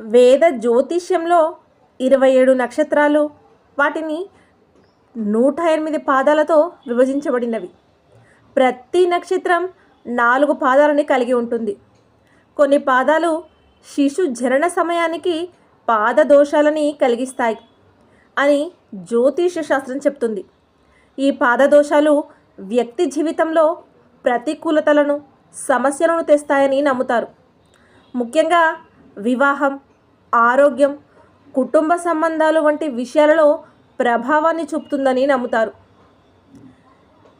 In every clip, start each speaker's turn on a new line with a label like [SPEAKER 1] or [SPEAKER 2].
[SPEAKER 1] వేద జ్యోతిష్యంలో ఇరవై ఏడు నక్షత్రాలు వాటిని నూట ఎనిమిది పాదాలతో విభజించబడినవి. ప్రతి నక్షత్రం నాలుగు పాదాలని కలిగి ఉంటుంది. కొన్ని పాదాలు శిశు జనన సమయానికి పాద దోషాలని కలిగిస్తాయి అని జ్యోతిష శాస్త్రం చెప్తుంది. ఈ పాదదోషాలు వ్యక్తి జీవితంలో ప్రతికూలతలను సమస్యలను తెస్తాయని నమ్ముతారు. ముఖ్యంగా వివాహం ఆరోగ్యం కుటుంబ సంబంధాలు వంటి విషయాలలో ప్రభావాన్ని చూపుతుందని నమ్ముతారు.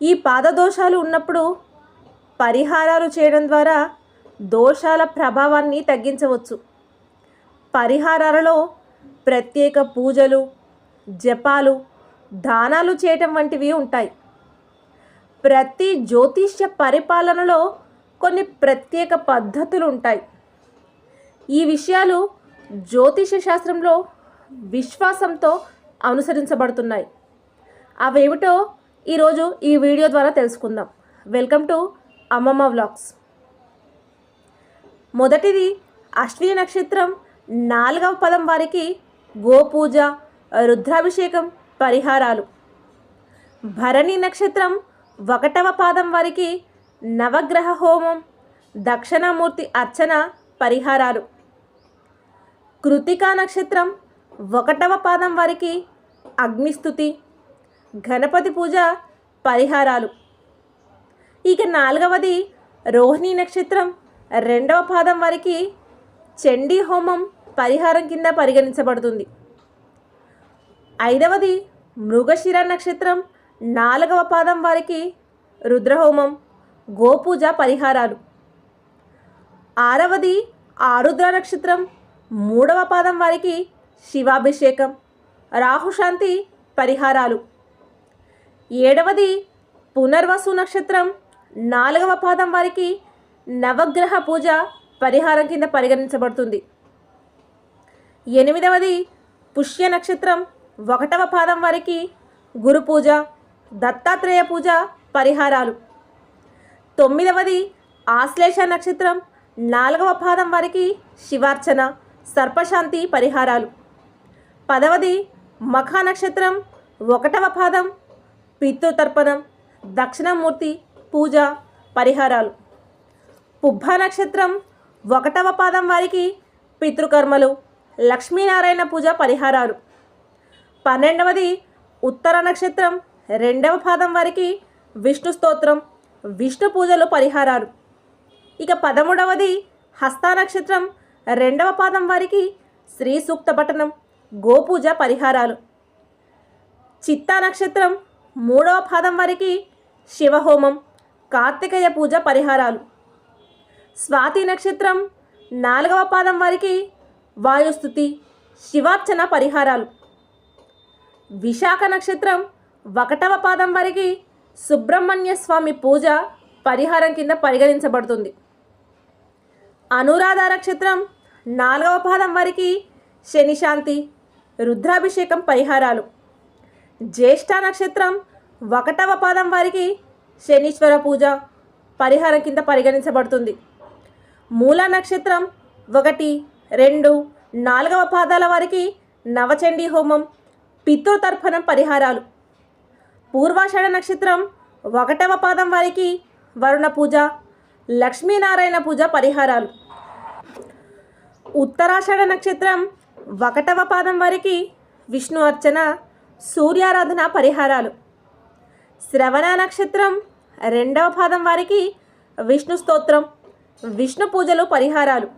[SPEAKER 1] ఈ పాదదోషాలు ఉన్నప్పుడు పరిహారాలు చేయడం ద్వారా దోషాల ప్రభావాన్ని తగ్గించవచ్చు. పరిహారాలలో ప్రత్యేక పూజలు జపాలు దానాలు చేయటం వంటివి ఉంటాయి. ప్రతి జ్యోతిష్య పరిపాలనలో కొన్ని ప్రత్యేక పద్ధతులు ఉంటాయి. ఈ విషయాలు జ్యోతిష శాస్త్రంలో విశ్వాసంతో అనుసరించబడుతున్నాయి. అవేమిటో ఈరోజు ఈ వీడియో ద్వారా తెలుసుకుందాం. Welcome to Ammamma vlogs. మొదటిది అశ్విని నక్షత్రం. నాలుగవ పదం వారికి గోపూజ రుద్రాభిషేకం పరిహారాలు. భరణి నక్షత్రం ఒకటవ పాదం వారికి నవగ్రహ హోమం దక్షిణామూర్తి అర్చన పరిహారాలు. కృతికా నక్షత్రం ఒకటవ పాదం వారికి అగ్నిస్థుతి గణపతి పూజ పరిహారాలు. ఇక నాలుగవది రోహిణి నక్షత్రం రెండవ పాదం వారికి చండీ హోమం పరిహారం కింద పరిగణించబడుతుంది. ఐదవది మృగశిర నక్షత్రం నాలుగవ పాదం వారికి రుద్రహోమం గోపూజ పరిహారాలు. ఆరవది ఆరుద్ర నక్షత్రం మూడవ పాదం వారికి శివాభిషేకం రాహుశాంతి పరిహారాలు. ఏడవది పునర్వసు నక్షత్రం నాలుగవ పాదం వారికి నవగ్రహ పూజ పరిహారం కింద పరిగణించబడుతుంది. ఎనిమిదవది పుష్య నక్షత్రం ఒకటవ పాదం వారికి గురు పూజ దత్తాత్రేయ పూజ పరిహారాలు. తొమ్మిదవది ఆశ్లేష నక్షత్రం నాలుగవ పాదం వారికి శివార్చన సర్పశాంతి పరిహారాలు. పదవది మఖ నక్షత్రం ఒకటవ పాదం పితృతర్పణం దక్షిణమూర్తి పూజ పరిహారాలు. పుబ్బ నక్షత్రం ఒకటవ పాదం వారికి పితృకర్మలు లక్ష్మీనారాయణ పూజ పరిహారాలు. పన్నెండవది ఉత్తర నక్షత్రం రెండవ పాదం వారికి విష్ణు స్తోత్రం విష్ణు పూజలు పరిహారాలు. ఇక పదమూడవది హస్త నక్షత్రం రెండవ పాదం వారికి శ్రీ సూక్త పఠనం గోపూజ పరిహారాలు. చిత్తా నక్షత్రం మూడవ పాదం వారికి శివహోమం కార్తికేయ పూజ పరిహారాలు. స్వాతి నక్షత్రం నాలుగవ పాదం వారికి వాయుస్థుతి శివార్చన పరిహారాలు. విశాఖ నక్షత్రం ఒకటవ పాదం వారికి సుబ్రహ్మణ్య స్వామి పూజ పరిహారం కింద పరిగణించబడుతుంది. అనురాధ నక్షత్రం నాలుగవ పాదం వారికి శనిశాంతి రుద్రాభిషేకం పరిహారాలు. జ్యేష్ఠ నక్షత్రం ఒకటవ పాదం వారికి శనీశ్వర పూజ పరిహారం కింద పరిగణించబడుతుంది. మూల నక్షత్రం ఒకటి రెండు నాలుగవ పాదాల వారికి నవచండీ హోమం పితృతర్పణం పరిహారాలు. పూర్వాషాఢ నక్షత్రం ఒకటవ పాదం వారికి వరుణ పూజ లక్ష్మీనారాయణ పూజ పరిహారాలు. ఉత్తరాషాఢ నక్షత్రం ఒకటవ పాదం వారికి విష్ణు అర్చన సూర్యారాధన పరిహారాలు. శ్రవణ నక్షత్రం రెండవ పాదం వారికి విష్ణు స్తోత్రం విష్ణు పూజలు పరిహారాలు.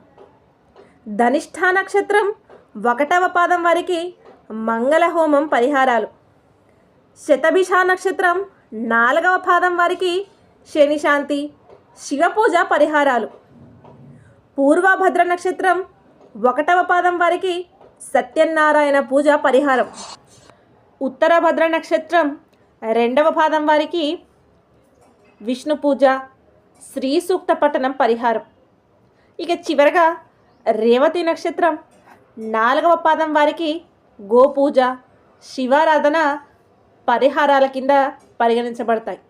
[SPEAKER 1] ధనిష్ఠ నక్షత్రం ఒకటవ పాదం వారికి మంగళ హోమం పరిహారాలు. శతభిష నక్షత్రం నాలుగవ పాదం వారికి శనిశాంతి శివపూజ పరిహారాలు. పూర్వభద్ర నక్షత్రం ఒకటవ పాదం వారికి సత్యనారాయణ పూజ పరిహారం. ఉత్తర భద్ర నక్షత్రం రెండవ పాదం వారికి విష్ణు పూజ శ్రీ సూక్త పఠనం పరిహారం. ఇక చివరగా రేవతి నక్షత్రం నాలుగవ పాదం వారికి గోపూజ శివారాధన పరిహారాల కింద పరిగణించబడతాయి.